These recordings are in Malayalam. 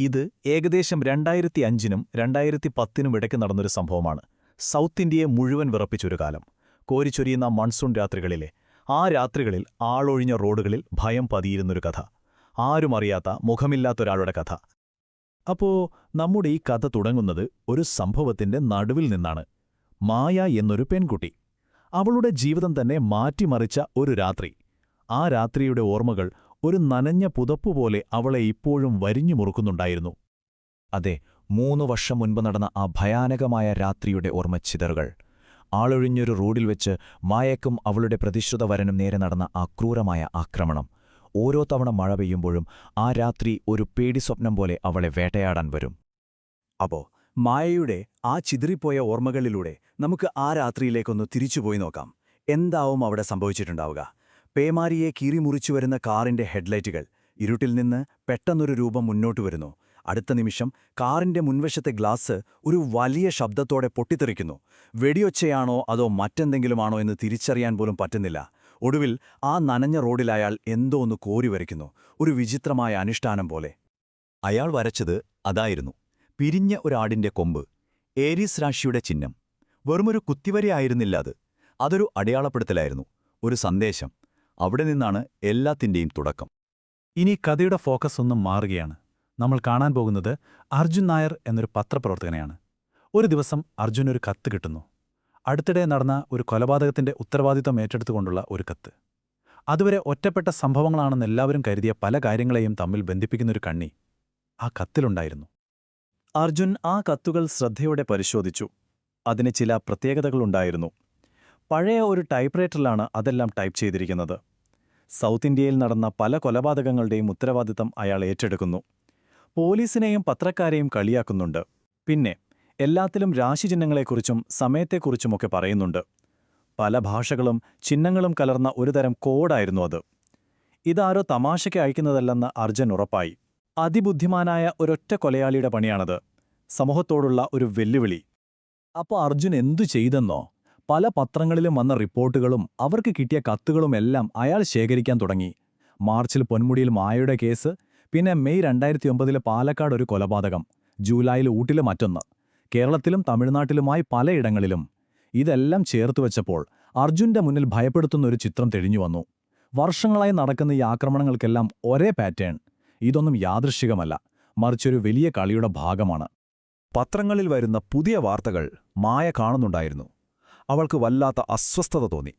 ഇത് ഏകദേശം രണ്ടായിരത്തി അഞ്ചിനും രണ്ടായിരത്തി പത്തിനും ഇടയ്ക്ക് നടന്നൊരു സംഭവമാണ്. സൗത്ത് ഇന്ത്യയെ മുഴുവൻ വിറപ്പിച്ചൊരു കാലം. കോരിച്ചൊരിയുന്ന മൺസൂൺ രാത്രികളിലെ ആ രാത്രികളിൽ ആളൊഴിഞ്ഞ റോഡുകളിൽ ഭയം പതിയിരുന്നൊരു കഥ. ആരും അറിയാത്ത മുഖമില്ലാത്തൊരാളുടെ കഥ. അപ്പോ നമ്മുടെ ഈ കഥ തുടങ്ങുന്നത് ഒരു സംഭവത്തിന്റെ നടുവിൽ നിന്നാണ്. മായ എന്നൊരു പെൺകുട്ടി. അവളുടെ ജീവിതം തന്നെ മാറ്റിമറിച്ച ഒരു രാത്രി. ആ രാത്രിയുടെ ഓർമ്മകൾ ഒരു നനഞ്ഞ പുതപ്പുപോലെ അവളെ ഇപ്പോഴും വരിഞ്ഞു മുറുക്കുന്നുണ്ടായിരുന്നു. അതെ മൂന്നു വർഷം മുൻപ് നടന്ന ആ ഭയാനകമായ രാത്രിയുടെ ഓർമ്മച്ചിതറുകൾ ആളൊഴിഞ്ഞൊരു റോഡിൽ വെച്ച് മായക്കും അവളുടെ പ്രതിശ്രുത വരനും നേരെ നടന്ന ആ ക്രൂരമായ ആക്രമണം. ഓരോ തവണ മഴ പെയ്യുമ്പോഴും ആ രാത്രി ഒരു പേടി സ്വപ്നം പോലെ അവളെ വേട്ടയാടാൻ വരും. അപ്പോ മായയുടെ ആ ചിതറിപ്പോയ ഓർമ്മകളിലൂടെ നമുക്ക് ആ രാത്രിയിലേക്കൊന്ന് തിരിച്ചുപോയി നോക്കാം. എന്താവും അവിടെ സംഭവിച്ചിട്ടുണ്ടാവുക? പേമാരിയെ കീറിമുറിച്ചു വരുന്ന കാറിന്റെ ഹെഡ്ലൈറ്റുകൾ ഇരുട്ടിൽ നിന്ന് പെട്ടെന്നൊരു രൂപം മുന്നോട്ട് വരുന്നു. അടുത്ത നിമിഷം കാറിന്റെ മുൻവശത്തെ ഗ്ലാസ് ഒരു വലിയ ശബ്ദത്തോടെ പൊട്ടിത്തെറിക്കുന്നു. വെടിയൊച്ചയാണോ അതോ മറ്റെന്തെങ്കിലുമാണോ എന്ന് തിരിച്ചറിയാൻ പോലും പറ്റുന്നില്ല. ഒടുവിൽ ആ നനഞ്ഞ റോഡിൽ അയാൾ എന്തോ ഒന്ന് കോരി വരയ്ക്കുന്നു ഒരു വിചിത്രമായ അനുഷ്ഠാനം പോലെ. അയാൾ വരച്ചത് അതായിരുന്നു. പിരിഞ്ഞ ഒരാടിന്റെ കൊമ്പ്. ഏരീസ് രാശിയുടെ ചിഹ്നം. വെറുമൊരു കുത്തിവരയായിരുന്നില്ല അത്. അതൊരു അടയാളപ്പെടുത്തലായിരുന്നു. ഒരു സന്ദേശം. അവിടെ നിന്നാണ് എല്ലാത്തിന്റെയും തുടക്കം. ഇനി കഥയുടെ ഫോക്കസ് ഒന്നും മാറുകയാണ്. നമ്മൾ കാണാൻ പോകുന്നത് അർജുൻ നായർ എന്നൊരു പത്രപ്രവർത്തകനെയാണ്. ഒരു ദിവസം അർജുൻ ഒരു കത്ത് കിട്ടുന്നു. അടുത്തിടെ നടന്ന ഒരു കൊലപാതകത്തിന്റെ ഉത്തരവാദിത്തം ഏറ്റെടുത്തുകൊണ്ടുള്ള ഒരു കത്ത്. അതുവരെ ഒറ്റപ്പെട്ട സംഭവങ്ങളാണെന്ന് എല്ലാവരും കരുതിയ പല കാര്യങ്ങളെയും തമ്മിൽ ബന്ധിപ്പിക്കുന്നൊരു കണ്ണി ആ കത്തിലുണ്ടായിരുന്നു. അർജുൻ ആ കത്തുകൾ ശ്രദ്ധയോടെ പരിശോധിച്ചു. അതിന് ചില പ്രത്യേകതകളുണ്ടായിരുന്നു. പഴയ ഒരു ടൈപ്പ്റൈറ്ററിലാണ് അതെല്ലാം ടൈപ്പ് ചെയ്തിരിക്കുന്നത്. സൗത്ത് ഇന്ത്യയിൽ നടന്ന പല കൊലപാതകങ്ങളുടെയും ഉത്തരവാദിത്തം അയാൾ ഏറ്റെടുക്കുന്നു. പോലീസിനെയും പത്രക്കാരെയും കളിയാക്കുന്നുണ്ട്. പിന്നെ എല്ലാത്തിലും രാശിചിഹ്നങ്ങളെക്കുറിച്ചും സമയത്തെക്കുറിച്ചുമൊക്കെ പറയുന്നുണ്ട്. പല ഭാഷകളും ചിഹ്നങ്ങളും കലർന്ന ഒരുതരം കോഡായിരുന്നു അത്. ഇതാരോ തമാശയ്ക്ക് അയക്കുന്നതല്ലെന്ന് അർജൻ ഉറപ്പായി. അതിബുദ്ധിമാനായ ഒരൊറ്റ കൊലയാളിയുടെ പണിയാണത്. സമൂഹത്തോടുള്ള ഒരു വെല്ലുവിളി. അപ്പോൾ അർജുൻ എന്തു ചെയ്തെന്നോ? പല പത്രങ്ങളിലും വന്ന റിപ്പോർട്ടുകളും അവർക്ക് കിട്ടിയ കത്തുകളുമെല്ലാം അയാൾ ശേഖരിക്കാൻ തുടങ്ങി. മാർച്ചിൽ പൊന്മുടിയിൽ മായയുടെ കേസ് പിന്നെ മെയ് രണ്ടായിരത്തി ഒമ്പതിലെ പാലക്കാട് ഒരു കൊലപാതകം ജൂലൈയിൽ ഊട്ടിലെ മറ്റൊന്ന് കേരളത്തിലും തമിഴ്നാട്ടിലുമായി പലയിടങ്ങളിലും. ഇതെല്ലാം ചേർത്തുവച്ചപ്പോൾ അർജുന്റെ മുന്നിൽ ഭയപ്പെടുത്തുന്ന ഒരു ചിത്രം തെളിഞ്ഞു വന്നു. വർഷങ്ങളായി നടക്കുന്ന ഈ ആക്രമണങ്ങൾക്കെല്ലാം ഒരേ പാറ്റേൺ. ഇതൊന്നും യാദൃശികമല്ല മറിച്ചൊരു വലിയ കളിയുടെ ഭാഗമാണ്. പത്രങ്ങളിൽ വരുന്ന പുതിയ വാർത്തകൾ മായ കാണുന്നുണ്ടായിരുന്നു. അവൾക്ക് വല്ലാത്ത അസ്വസ്ഥത തോന്നി.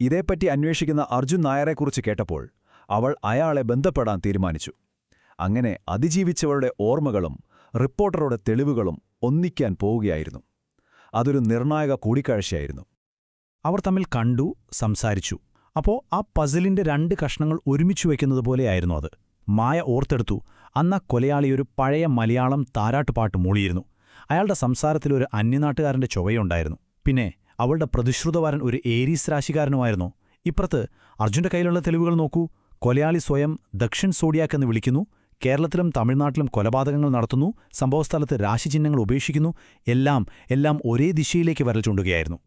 ഇതേപ്പറ്റി അന്വേഷിക്കുന്ന അർജുൻ നായരെക്കുറിച്ച് കേട്ടപ്പോൾ അവൾ അയാളെ ബന്ധപ്പെടാൻ തീരുമാനിച്ചു. അങ്ങനെ അതിജീവിച്ചവരുടെ ഓർമ്മകളും റിപ്പോർട്ടറുടെ തെളിവുകളും ഒന്നിക്കാൻ പോവുകയായിരുന്നു. അതൊരു നിർണായക കൂടിക്കാഴ്ചയായിരുന്നു. അവർ തമ്മിൽ കണ്ടു സംസാരിച്ചു. അപ്പോൾ ആ പസിലിന്റെ രണ്ട് കഷ്ണങ്ങൾ ഒരുമിച്ചു വയ്ക്കുന്നത് പോലെയായിരുന്നു അത്. മായ ഓർത്തെടുത്തു അന്ന കൊലയാളിയൊരു പഴയ മലയാളം താരാട്ടുപാട്ട് മൂളിയിരുന്നു. അയാളുടെ സംസാരത്തിലൊരു അന്യനാട്ടുകാരന്റെ ചൊവയുണ്ടായിരുന്നു പിന്നെ അവളുടെ പ്രതിശ്രുതവാരൻ ഒരു ഏരീസ് രാശിക്കാരനുമായിരുന്നു. ഇപ്പുറത്ത് അർജുന്റെ കയ്യിലുള്ള തെളിവുകൾ നോക്കൂ. കൊലയാളി സ്വയം ദക്ഷിൺ സോഡിയാക്ക് എന്ന് വിളിക്കുന്നു. കേരളത്തിലും തമിഴ്നാട്ടിലും കൊലപാതകങ്ങൾ നടത്തുന്നു. സംഭവസ്ഥലത്ത് രാശിചിഹ്നങ്ങൾ ഉപേക്ഷിക്കുന്നു. എല്ലാം എല്ലാം ഒരേ ദിശയിലേക്ക് വരൽ ചൂണ്ടുകയായിരുന്നു.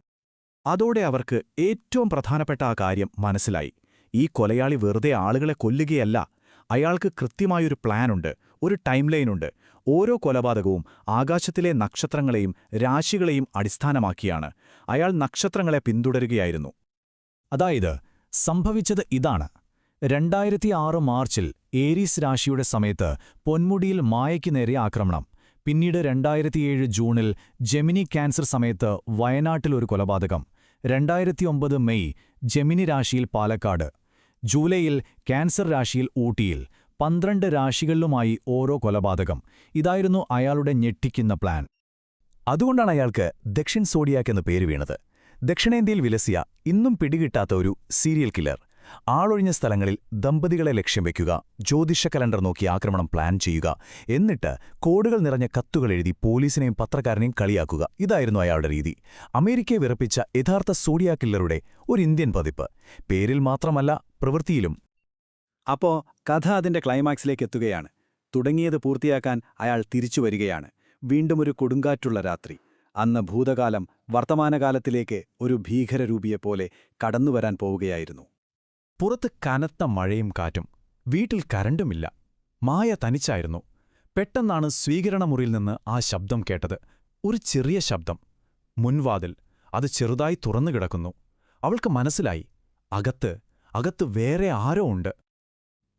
അതോടെ അവർക്ക് ഏറ്റവും പ്രധാനപ്പെട്ട ആ കാര്യം മനസ്സിലായി. ഈ കൊലയാളി വെറുതെ ആളുകളെ കൊല്ലുകയല്ല അയാൾക്ക് കൃത്യമായൊരു പ്ലാനുണ്ട് ഒരു ടൈം ലൈനുണ്ട് ഓരോ കൊലപാതകവും ആകാശത്തിലെ നക്ഷത്രങ്ങളെയും രാശികളെയും അടിസ്ഥാനമാക്കിയാണ്. അയാൾ നക്ഷത്രങ്ങളെ പിന്തുടരുകയായിരുന്നു. അതായത് സംഭവിച്ചത് ഇതാണ്. രണ്ടായിരത്തി ആറ് മാർച്ചിൽ ഏരീസ് രാശിയുടെ സമയത്ത് പൊന്മുടിയിൽ മായയ്ക്ക് നേരെ ആക്രമണം. പിന്നീട് രണ്ടായിരത്തിയേഴ് ജൂണിൽ ജെമിനി ക്യാൻസർ സമയത്ത് വയനാട്ടിൽ ഒരു കൊലപാതകം. രണ്ടായിരത്തിയൊമ്പത് മെയ് ജെമിനി രാശിയിൽ പാലക്കാട്. ജൂലൈയിൽ ക്യാൻസർ രാശിയിൽ ഊട്ടിയിൽ പന്ത്രണ്ട് രാശികളിലുമായി ഓരോ കൊലപാതകം. ഇതായിരുന്നു അയാളുടെ ഞെട്ടിക്കുന്ന പ്ലാൻ. അതുകൊണ്ടാണ് അയാൾക്ക് ദക്ഷിൺ സോഡിയാക്ക് എന്ന് പേര് വീണത്. ദക്ഷിണേന്ത്യയിൽ വിലസിയ ഇന്നും പിടികിട്ടാത്ത ഒരു സീരിയൽ കില്ലർ. ആളൊഴിഞ്ഞ സ്ഥലങ്ങളിൽ ദമ്പതികളെ ലക്ഷ്യം വയ്ക്കുക ജ്യോതിഷ കലണ്ടർ നോക്കി ആക്രമണം പ്ലാൻ ചെയ്യുക എന്നിട്ട് കോടുകൾ നിറഞ്ഞ കത്തുകൾ എഴുതി പോലീസിനെയും പത്രക്കാരനെയും കളിയാക്കുക. ഇതായിരുന്നു അയാളുടെ രീതി. അമേരിക്കയെ വിറപ്പിച്ച യഥാർത്ഥ സോഡിയാ കില്ലറുടെ ഒരു ഇന്ത്യൻ പതിപ്പ്. പേരിൽ മാത്രമല്ല പ്രവൃത്തിയിലും. അപ്പോ കഥ അതിന്റെ ക്ലൈമാക്സിലേക്ക് എത്തുകയാണ്. തുടങ്ങിയത് പൂർത്തിയാക്കാൻ അയാൾ തിരിച്ചു വരികയാണ്. വീണ്ടും ഒരു കൊടുങ്കാറ്റുള്ള രാത്രി. അന്ന് ഭൂതകാലം വർത്തമാനകാലത്തിലേക്ക് ഒരു ഭീകരരൂപിയെപ്പോലെ കടന്നുവരാൻ പോവുകയായിരുന്നു. പുറത്ത് കനത്ത മഴയും കാറ്റും വീട്ടിൽ കരണ്ടുമില്ല. മായ തനിച്ചായിരുന്നു. പെട്ടെന്നാണ് സ്വീകരണമുറിയിൽ നിന്ന് ആ ശബ്ദം കേട്ടത്. ഒരു ചെറിയ ശബ്ദം. മുൻവാതിൽ. അത് ചെറുതായി തുറന്നു കിടക്കുന്നു. അവൾക്ക് മനസ്സിലായി. അകത്ത് അകത്ത് വേറെ ആരോ ഉണ്ട്.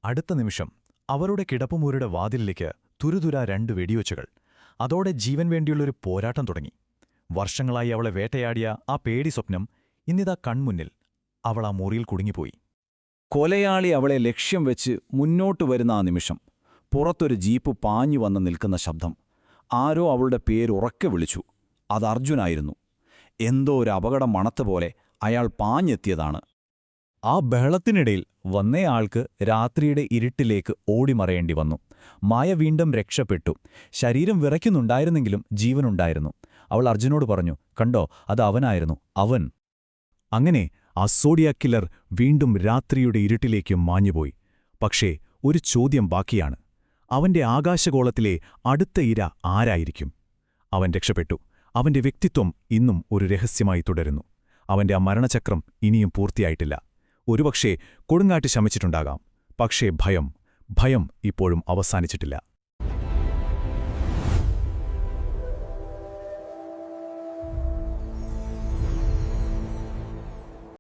അടുത്ത നിമിഷം അവരുടെ കിടപ്പുമൂരുടെ വാതിലിലേക്ക് തുരുതുര രണ്ട് വെടിവെച്ചുകൾ അതോടെ ജീവൻ വേണ്ടിയുള്ളൊരു പോരാട്ടം തുടങ്ങി. വർഷങ്ങളായി അവളെ വേട്ടയാടിയ ആ പേടി സ്വപ്നം ഇന്നിതാ കൺമുന്നിൽ അവൾ ആ മുറിയിൽ കുടുങ്ങിപ്പോയി. കൊലയാളി അവളെ ലക്ഷ്യം വെച്ച് മുന്നോട്ട് വരുന്ന ആ നിമിഷം പുറത്തൊരു ജീപ്പ് പാഞ്ഞു വന്ന് നിൽക്കുന്ന ശബ്ദം ആരോ അവളുടെ പേരുറക്കെ വിളിച്ചു. അത് അർജുനായിരുന്നു. എന്തോ ഒരു അപകടം മണത്ത പോലെ അയാൾ പാഞ്ഞെത്തിയതാണ്. ആ ബഹളത്തിനിടയിൽ വന്നയാൾക്ക് രാത്രിയുടെ ഇരുട്ടിലേക്ക് ഓടിമറയേണ്ടി വന്നു. മായ വീണ്ടും രക്ഷപ്പെട്ടു. ശരീരം വിറയ്ക്കുന്നുണ്ടായിരുന്നെങ്കിലും ജീവനുണ്ടായിരുന്നു. അവൾ അർജുനോട് പറഞ്ഞു കണ്ടോ അത് അവനായിരുന്നു. അവൻ. അങ്ങനെ ആ കില്ലർ വീണ്ടും രാത്രിയുടെ ഇരുട്ടിലേക്ക് മാഞ്ഞുപോയി. പക്ഷേ ഒരു ചോദ്യം ബാക്കിയാണ്. അവന്റെ ആകാശഗോളത്തിലെ അടുത്ത ഇര ആരായിരിക്കും? അവൻ രക്ഷപ്പെട്ടു. അവന്റെ വ്യക്തിത്വം ഇന്നും ഒരു രഹസ്യമായി തുടരുന്നു. അവന്റെ ആ മരണചക്രം ഇനിയും പൂർത്തിയായിട്ടില്ല. ഒരുപക്ഷേ കൊടുങ്കാറ്റ് ശമിച്ചിട്ടുണ്ടാകാം. പക്ഷേ ഭയം ഭയം ഇപ്പോഴും അവസാനിച്ചിട്ടില്ല.